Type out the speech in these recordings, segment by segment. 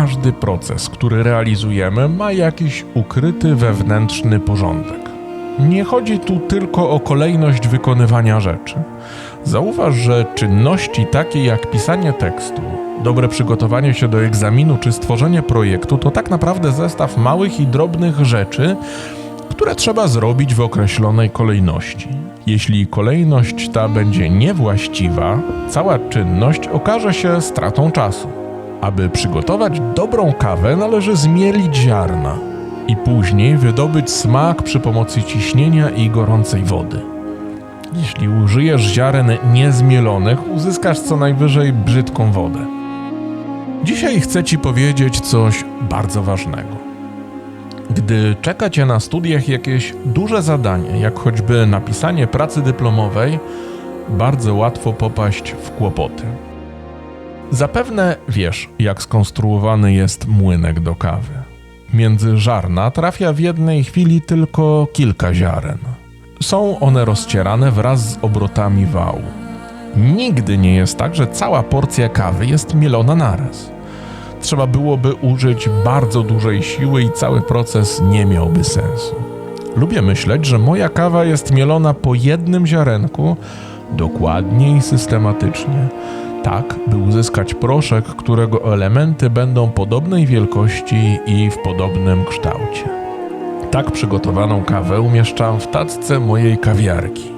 każdy proces, który realizujemy, ma jakiś ukryty wewnętrzny porządek. Nie chodzi tu tylko o kolejność wykonywania rzeczy. Zauważ, że czynności takie jak pisanie tekstu, dobre przygotowanie się do egzaminu czy stworzenie projektu to tak naprawdę zestaw małych i drobnych rzeczy, które trzeba zrobić w określonej kolejności. Jeśli kolejność ta będzie niewłaściwa, cała czynność okaże się stratą czasu. Aby przygotować dobrą kawę, należy zmielić ziarna i później wydobyć smak przy pomocy ciśnienia i gorącej wody. Jeśli użyjesz ziaren niezmielonych, uzyskasz co najwyżej brzydką wodę. Dzisiaj chcę Ci powiedzieć coś bardzo ważnego. Gdy czeka Cię na studiach jakieś duże zadanie, jak choćby napisanie pracy dyplomowej, bardzo łatwo popaść w kłopoty. Zapewne wiesz, jak skonstruowany jest młynek do kawy. Między żarna trafia w jednej chwili tylko kilka ziaren. Są one rozcierane wraz z obrotami wału. Nigdy nie jest tak, że cała porcja kawy jest mielona naraz. Trzeba byłoby użyć bardzo dużej siły i cały proces nie miałby sensu. Lubię myśleć, że moja kawa jest mielona po jednym ziarenku, dokładnie i systematycznie, tak by uzyskać proszek, którego elementy będą podobnej wielkości i w podobnym kształcie. Tak przygotowaną kawę umieszczam w tacce mojej kawiarki.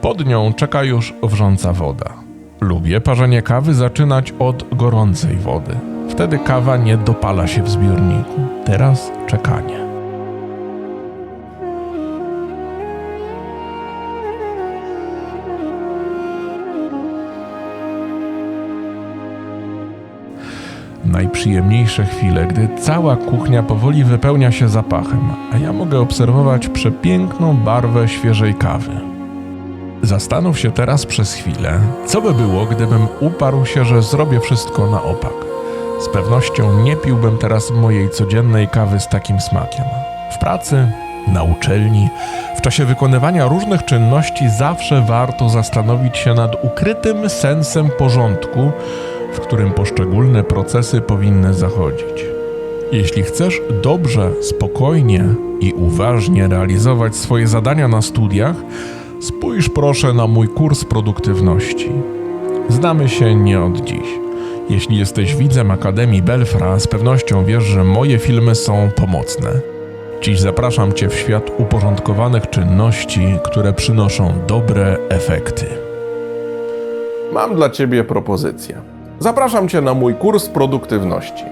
Pod nią czeka już wrząca woda. Lubię parzenie kawy zaczynać od gorącej wody. Wtedy kawa nie dopala się w zbiorniku. Teraz czekanie. Najprzyjemniejsze chwile, gdy cała kuchnia powoli wypełnia się zapachem, a ja mogę obserwować przepiękną barwę świeżej kawy. Zastanów się teraz przez chwilę, co by było, gdybym uparł się, że zrobię wszystko na opak. Z pewnością nie piłbym teraz mojej codziennej kawy z takim smakiem. W pracy, na uczelni, w czasie wykonywania różnych czynności zawsze warto zastanowić się nad ukrytym sensem porządku, w którym poszczególne procesy powinny zachodzić. Jeśli chcesz dobrze, spokojnie i uważnie realizować swoje zadania na studiach, spójrz proszę na mój kurs produktywności. Znamy się nie od dziś. Jeśli jesteś widzem Akademii Belfra, z pewnością wiesz, że moje filmy są pomocne. Dziś zapraszam Cię w świat uporządkowanych czynności, które przynoszą dobre efekty. Mam dla Ciebie propozycję. Zapraszam Cię na mój kurs produktywności.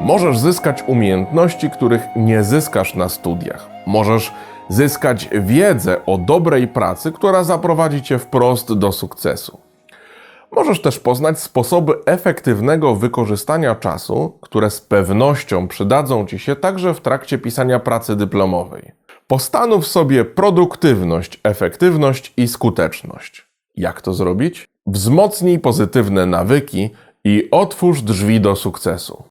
Możesz zyskać umiejętności, których nie zyskasz na studiach. Możesz zyskać wiedzę o dobrej pracy, która zaprowadzi Cię wprost do sukcesu. Możesz też poznać sposoby efektywnego wykorzystania czasu, które z pewnością przydadzą Ci się także w trakcie pisania pracy dyplomowej. Postanów sobie produktywność, efektywność i skuteczność. Jak to zrobić? Wzmocnij pozytywne nawyki i otwórz drzwi do sukcesu.